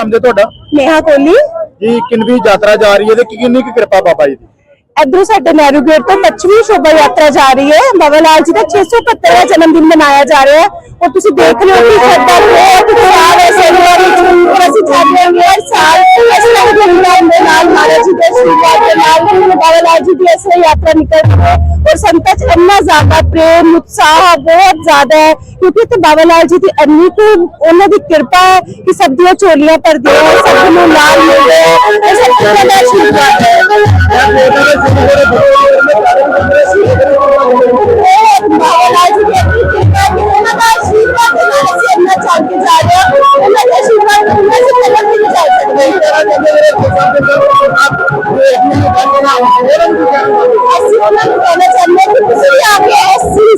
ਨਾਮ ਦੇ ਤੁਹਾਡਾ? ਨੇਹਾ ਕੋਹਲੀ ਜੀ ਕਿੰਨਵੀਂ ਯਾਤਰਾ ਜਾ ਰਹੀ ਹੈ ਤੇ ਕਿੰਨੀ ਕੁ ਕਿਰਪਾ ਬਾਬਾ ਜੀ ਦੀ? ਇਧਰੋਂ ਸਾਡੇ ਨਹਿਰੂ ਗੇਟ ਤੋਂ 25ਵੀਂ ਸ਼ੋਭਾ ਯਾਤਰਾ ਜਾ ਰਹੀ ਹੈ। ਬਾਬਾ ਲਾਲ ਜੀ ਦਾ 671ਵਾਂ ਜਨਮ ਦਿਨ ਮਨਾਇਆ ਜਾ ਰਿਹਾ ਹੈ। ਔਰ ਤੁਸੀਂ ਦੇਖ ਰਹੇ ਹੋ ਕਿ ਸਾਡਾ ਬਹੁਤ ਉਤਸ਼ਾਹ ਹੈ ਸੇਵਾ ਵਿੱਚ ਔਰ ਅਸੀਂ ਚਾਹਦੇ ਹਾਂ ਕਿ ਹਰ ਸਾਲ। ਇਸ ਤਰ੍ਹਾਂ ਦੇ ਪ੍ਰੋਗਰਾਮ ਦੇ ਨਾਲ ਮਹਾਰਾਜ ਜੀ ਦੇ ਆਸ਼ੀਰਵਾਦ ਦੇ ਨਾਲ ਬਾਬਾ ਲਾਲ ਜੀ ਦੀ ਇਸ ਯਾਤਰਾ ਨਿਕਲ ਰਹੀ ਹੈ। ਔਰ ਸੰਤਾਂ 'ਚ ਇੰਨਾ ਜ਼ਿਆਦਾ ਪ੍ਰੇਮ, ਉਤਸ਼ਾਹ ਬਹੁਤ ਜ਼ਿਆਦਾ ਹੈ, ਕਿਉਂਕਿ ਤੇ ਬਾਬਾ ਲਾਲ ਜੀ ਦੀ ਅੰਨੀ ਕੁ ਉਹਨਾਂ ਦੀ ਕਿਰਪਾ ਹੈ ਕਿ ਸਭ ਦੀਆਂ ਝੋਲੀਆਂ ਭਰਦੇ ਹੈ ਸਭ ਨੂੰ ਲਾਲ ਮਿਲਦੇ ਹੈ। ਸਭ ਤੋਂ ਵੱਡਾ ਆਸ਼ੀਰਵਾਦ ਹੈ।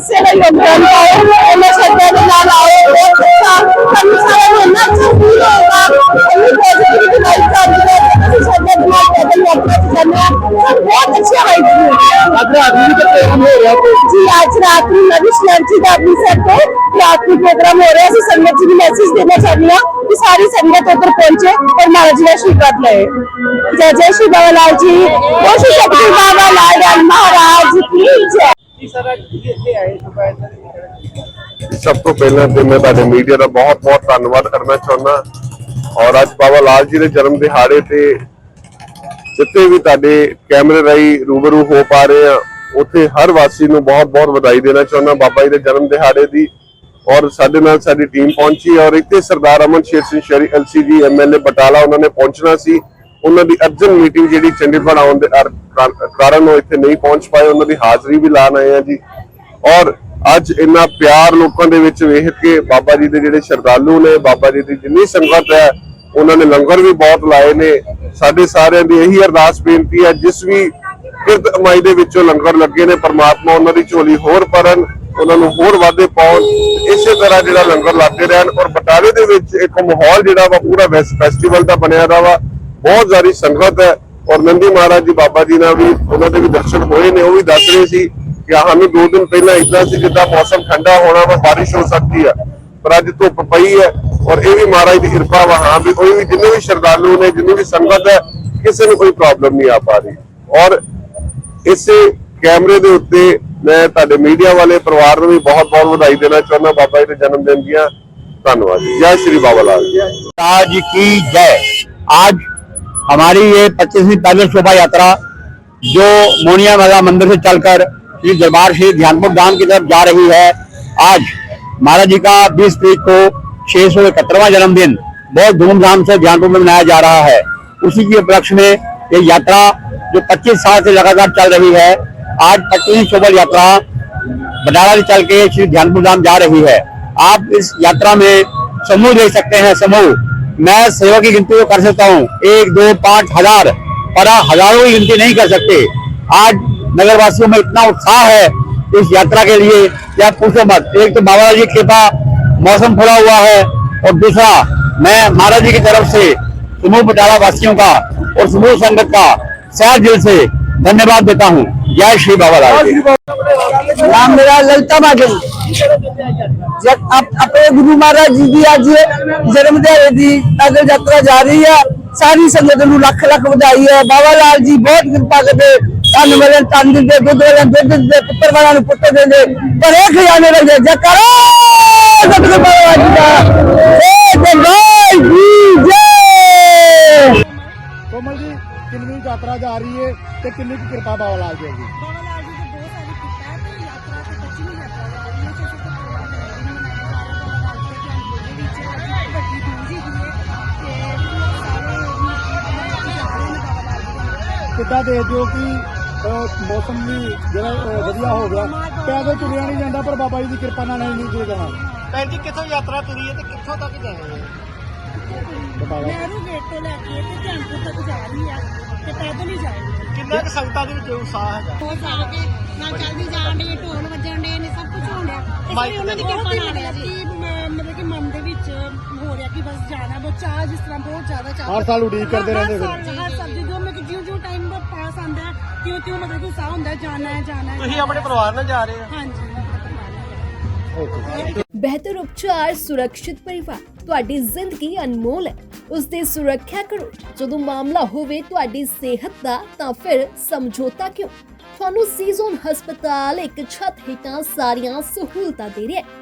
ਯੋਗਦਾਨ ਪਾਓ ਉਹਨਾਂ ਸ਼ਰਧਾ ਦੇ ਨਾਲ ਆਓ ਸਾਨੂੰ ਸਾਰਿਆਂ ਨੂੰ ਇੰਨਾ ਅੱਛਾ ਫੀਲ ਹੋਏਗਾ ਇੰਨੀ ਪੋਜ਼ਿਟਿਵਿਟੀ ਨਾਲ ਕਰਦੇ ਨੇ ਅਸੀਂ ਸ਼ਰਧਾ ਦੇ ਪੈਦਲ ਯਾਤਰਾ ਤੇ ਜਾਂਦੇ ਹਾਂ ਸਾਨੂੰ ਬਹੁਤ ਅੱਛਾ ਵਾਈਬ ਮਿਲਦਾ ਅੱਜ ਰਾਤ ਨੂੰ ਵੀ ਹੋ ਰਿਹਾ ਜੀ ਅੱਜ ਰਾਤ ਨੂੰ ਨਵੀਂ ਸ਼ਰਜੀ ਦਾ ਅੰਮ੍ਰਿਤਸਰ ਤੋਂ ਰਾਤ ਨੂੰ ਪ੍ਰੋਗਰਾਮ ਹੋ ਰਿਹਾ ਸੀ ਸੰਗਤ ਜੀ ਨੂੰ ਮੈਸੇਜ ਦੇਣਾ ਚਾਹੁੰਦੀ ਹਾਂ ਕਿ ਸਾਰੀ ਸੰਗਤ ਉੱਧਰ ਪਹੁੰਚੇ ਔਰ ਮਹਾਰਾਜ ਜੀ ਦਾ ਆਸ਼ੀਰਵਾਦ ਲਏ ਜੈ ਜੈ ਸ਼੍ਰੀ ਬਾਬਾ ਲਾਲ ਜੀ ਬੋਲ ਸ਼੍ਰੀ ਸ਼ਕਤੀ ਬਾਬਾ ਲਾਲ ਲਾਲ ਮਹਾਰਾਜ ਕੀ ਜੈ ਸਭ ਤੋਂ ਪਹਿਲਾਂ ਤੇ ਮੈਂ ਤੁਹਾਡੇ ਮੀਡੀਆ ਦਾ ਬਹੁਤ-ਬਹੁਤ ਧੰਨਵਾਦ ਕਰਨਾ ਚਾਹੁੰਦਾ। ਔਰ ਅੱਜ ਬਾਬਾ ਲਾਲ ਜੀ ਦੇ ਜਨਮ ਦਿਹਾੜੇ ਤੇ ਜਿੱਥੇ ਵੀ ਤੁਹਾਡੇ ਕੈਮਰੇ ਰਾਹੀਂ ਰੂਬਰੂ ਹੋ ਪਾ ਰਹੇ ਆ ਉੱਥੇ ਹਰ ਵਾਸੀ ਨੂੰ ਬਹੁਤ-ਬਹੁਤ ਵਧਾਈ ਦੇਣਾ ਚਾਹੁੰਦਾ ਬਾਬਾ ਜੀ ਦੇ ਜਨਮ ਦਿਹਾੜੇ ਦੀ। ਔਰ ਸਾਡੇ ਨਾਲ ਸਾਡੀ ਟੀਮ ਪਹੁੰਚੀ ਔਰ ਇੱਥੇ ਸਰਦਾਰ ਅਮਨ ਸ਼ੇਰ ਸਿੰਘ ਸ਼ਰੀ ਐਲਸੀਜੀ ਐਮਐਲਏ ਬਟਾਲਾ ਉਹਨਾਂ ਨੇ ਪਹੁੰਚਣਾ ਸੀ। ਉਹਨਾਂ ਦੀ ਅਰਜਨ ਮੀਟਿੰਗ ਜਿਹੜੀ ਚੰਡੀਗੜ੍ਹ ਆਉਣ ਦੇ ਕਾਰਨ ਉਹ ਇੱਥੇ ਨਹੀਂ ਪਹੁੰਚ ਪਾਏ, ਉਹਨਾਂ ਦੀ ਹਾਜ਼ਰੀ ਵੀ ਲਾਣ ਆਏ ਆ ਜੀ। ਔਰ ਅੱਜ ਇੰਨਾ ਪਿਆਰ ਲੋਕਾਂ ਦੇ ਵਿੱਚ ਵੇਖ ਕੇ ਬਾਬਾ ਜੀ ਦੇ ਜਿਹੜੇ ਸ਼ਰਧਾਲੂ ਨੇ, ਬਾਬਾ ਜੀ ਦੀ ਜਿੰਨੀ ਸੰਗਤ ਹੈ, ਉਹਨਾਂ ਨੇ ਲੰਗਰ ਵੀ ਬਹੁਤ ਲਾਏ ਨੇ। ਸਾਡੇ ਸਾਰਿਆਂ ਦੀ ਇਹੀ ਅਰਦਾਸ ਬੇਨਤੀ ਹੈ, ਜਿਸ ਵੀ ਕਿਰਤ ਅਮਾਈ ਦੇ ਵਿੱਚੋਂ ਲੰਗਰ ਲੱਗੇ ਨੇ, ਪਰਮਾਤਮਾ ਉਹਨਾਂ ਦੀ ਝੋਲੀ ਹੋਰ ਭਰਨ, ਉਹਨਾਂ ਨੂੰ ਹੋਰ ਵਾਧੇ ਪਾਉਣ, ਇਸੇ ਤਰ੍ਹਾਂ ਜਿਹੜਾ ਲੰਗਰ ਲਾਤੇ ਰਹਿਣ ਔਰ ਬਟਾਲੇ ਦੇ ਵਿੱਚ ਇੱਕ ਮਾਹੌਲ ਜਿਹੜਾ ਵਾ ਪੂਰਾ ਫੈਸਟੀਵਲ ਦਾ ਬਣਿਆ ਦਾ ਵਾ। ਬਹੁਤ ਜ਼ਿਆਦਾ ਸੰਗਤ ਹੈ ਔਰ ਨੰਦੀ ਮਹਾਰਾਜ ਜੀ ਬਾਬਾ ਜੀ ਨਾਲ ਵੀ ਉਹਨਾਂ ਦੇ ਵੀ ਦਰਸ਼ਨ ਹੋਏ ਨੇ, ਉਹ ਵੀ ਦੱਸ ਰਹੇ ਸੀ ਕਿ ਸਾਨੂੰ ਦੋ ਦਿਨ ਪਹਿਲਾਂ ਇਦਾਂ ਸੀ ਜਿੱਦਾਂ ਮੌਸਮ ਠੰਡਾ ਹੋਣਾ ਵਾ بارش ਹੋ ਸਕਦੀ ਹੈ ਪਰ ਅੱਜ ਧੁੱਪ ਪਈ ਹੈ ਔਰ ਇਹ ਵੀ ਮਹਾਰਾਜ ਦੀ ਕਿਰਪਾ ਵਾ, ਹਾਂ ਵੀ ਕੋਈ ਵੀ ਜਿੰਨੇ ਵੀ ਸ਼ਰਧਾਲੂ ਨੇ, ਜਿੰਨੀ ਵੀ ਸੰਗਤ ਹੈ, ਕਿਸੇ ਨੂੰ ਕੋਈ ਪ੍ਰੋਬਲਮ ਨਹੀਂ ਆ ਪਾ ਰਹੀ। ਔਰ ਇਸੇ ਕੈਮਰੇ ਦੇ ਉੱਤੇ ਮੈਂ ਤੁਹਾਡੇ ਮੀਡੀਆ ਵਾਲੇ ਪਰਿਵਾਰ ਨੂੰ ਵੀ ਬਹੁਤ ਬਹੁਤ ਵਧਾਈ ਦੇਣਾ ਚਾਹੁੰਦਾ, ਬਾਬਾ ਜੀ ਦੇ ਜਨਮ ਦਿਨ ਦੀਆਂ ਧੰਨਵਾਦ। ਜੀ ਜੈ ਸ਼੍ਰੀ ਬਾਬਾ ਲਾਲ ਜੀ। ਕੀ ਜੈ? ਅੱਜ हमारी ये पच्चीसवीं पैदल शोभा यात्रा जो मोनिया मेला मंदिर से चलकर श्री दरबार श्री ध्यानपुर धाम की तरफ़ जा रही है, आज महाराज जी का 20 तारीख को छह सौ इकहत्तरवा जन्मदिन बहुत धूमधाम से ध्यानपुर में मनाया जा रहा है। उसी के उपलक्ष्य में ये यात्रा जो 25 साल से लगातार चल रही है, आज पच्चीसवीं शोभा यात्रा बटाला से चल के श्री ध्यानपुर धाम जा रही है। आप इस यात्रा में समूह देख सकते हैं, समूह। मैं सेवा की गिनती तो कर सकता हूँ। एक दो पाँच हज़ार। पर हज़ारों की गिनती नहीं कर सकते। आज नगर वासियों में इतना उत्साह है इस यात्रा के लिए आप पूछो मत। एक तो बाबा जी कृपा मौसम खुला हुआ है। और दूसरा मैं महाराज जी की तरफ़ से समूह बटाला वासियों का और समूह संगत का सह दिल से धन्यवाद देता हूँ। जय श्री बाबा लाल जी नाम मेरा ललिता मागल ਆਪਣੇ ਗੁਰੂ ਮਹਾਰਾਜ ਜੀ ਦੀ ਅੱਜ ਜਨਮ ਦਿਹਾੜੇ ਦੀ ਨਗਰ ਯਾਤਰਾ ਜਾ ਰਹੀ ਹੈ ਸਾਰੀ ਸੰਗਤ ਨੂੰ ਲੱਖ ਲੱਖ ਵਧਾਈ ਹੈ। ਬਾਬਾ ਲਾਲ ਜੀ ਬਹੁਤ ਕਿਰਪਾ ਕਰਦੇ ਅੰਨ ਮਿਲਣ ਤਨ ਦਿੰਦੇ ਦੁੱਧ ਵਾਲਿਆਂ ਦੁੱਧ ਦਿੰਦੇ ਪੁੱਤਰ ਵਾਲਿਆਂ ਨੂੰ ਪੁੱਤਰ ਦਿੰਦੇ। ਭਰੇ ਖਜ਼ਾਨੇ ਰਹਿੰਦੇ ਜੇ ਕਰੋ! ਸਤਿਗੁਰੂ ਬਾਬਾ ਜੀ ਦਾ। ਏ ਬੰਗਾਈ ਜੀ ਕੋਮਲ ਜੀ ਕਿੰਨੀ ਯਾਤਰਾ ਜਾ ਰਹੀ ਹੈ ਤੇ ਕਿੰਨੀ ਕਿਰਪਾ ਬਾਬਾ ਲਾਲ ਜੀ ਦੀ? ਕਿੱਦਾਂ ਦੇਖਦੇ ਹੋ ਕਿ ਮੌਸਮ ਵੀ ਜਿਹੜਾ ਵਧੀਆ ਹੋ ਗਿਆ? ਪੈਦਲ ਤੁਰਿਆ ਨਹੀਂ ਜਾਂਦਾ ਪਰ ਬਾਬਾ ਜੀ ਦੀ ਕਿਰਪਾ ਨਾਲ ਨਹੀਂ ਨਹੀਂ ਜਾਣਾ ਭੈਣ ਜੀ ਕਿੱਥੋਂ ਯਾਤਰਾ ਤੁਰੀ ਹੈ ਤੇ ਕਿੱਥੋਂ ਤੱਕ ਜਾਣੀ ਹੈ? ਨਹਿਰੂ ਗੇਟ ਤੋਂ ਲੈ ਕੇ ਤੇ ਧਿਆਨਪੁਰ ਤੱਕ ਜਾ ਰਹੀ ਹੈ ਤੇ ਪੈਦਲ ਹੀ ਜਾਏਗੀ ਕਿੰਨਾ ਕੁ ਸੰਗਤਾਂ ਦੇ ਵਿੱਚ ਉਤਸ਼ਾਹ ਹੈਗਾ? ਬਹੁਤ ਕੇ ਨਾਲ ਚੱਲਦੀ ਜਾਣ ਦੀ ਢੋਲ ਵੱਜਣ ਦੇ ਨੇ ਸਭ ਕੁਝ ਹੋਣ ਡਿਆ। ਇਸ ਮਾਈਕ ਲਈ ਉਹਨਾਂ ਦੀ ਕਿਰਪਾ ਨਾਲ ਹੈ ਕਿ ਹੋ ਰਿਹਾ ਕਿ ਬਸ ਜਾਣਾ ਬਹੁਤ ਚਾਹ ਜਿਸ ਤਰ੍ਹਾਂ ਬਹੁਤ ਜ਼ਿਆਦਾ ਚਾਹ ਹਰ ਸਾਲ ਉਡੀਕ ਕਰਦੇ ਰਹਿੰਦੇ ਸਾਲ- ਹਰ ਸਾਲ ਜਦੋਂ ਮੈਂ ਜਿਉਂ ਜਿਉਂ ਟਾਈਮ ਪਾਸ ਆਂਦਾ ਹੈ ਤਿਉਂ ਤਿਉਂ ਮਤਲਬ ਕਿ ਉਤਸ਼ਾਹ ਹੁੰਦਾ ਹੈ, ਜਾਣਾ ਹੈ ਜਾਣਾ ਹੈ ਤੁਸੀਂ ਆਪਣੇ ਪਰਿਵਾਰ ਨਾਲ ਜਾ ਰਹੇ ਹੋ? ਹਾਂਜੀ ਓਕੇ ਬਿਹਤਰ ਉਪਚਾਰ ਸੁਰੱਖਿਅਤ ਪਰਿਵਾਰ। ਤੁਹਾਡੀ ਜ਼ਿੰਦਗੀ ਅਨਮੋਲ ਹੈ। ਉਸ ਦੀ ਸੁਰੱਖਿਆ ਕਰੋ। ਜਦੋਂ ਮਾਮਲਾ ਹੋਵੇ ਤੁਹਾਡੀ ਸਿਹਤ ਦਾ ਤਾਂ ਫਿਰ ਸਮਝੌਤਾ ਕਿਉਂ? ਤੁਹਾਨੂੰ ਸੀਜ਼ਨ ਹਸਪਤਾਲ ਇੱਕ ਛੱਤ ਹੇਠਾਂ ਸਾਰੀਆਂ ਸਹੂਲਤਾਂ ਦੇ ਰਿਹਾ ਹੈ।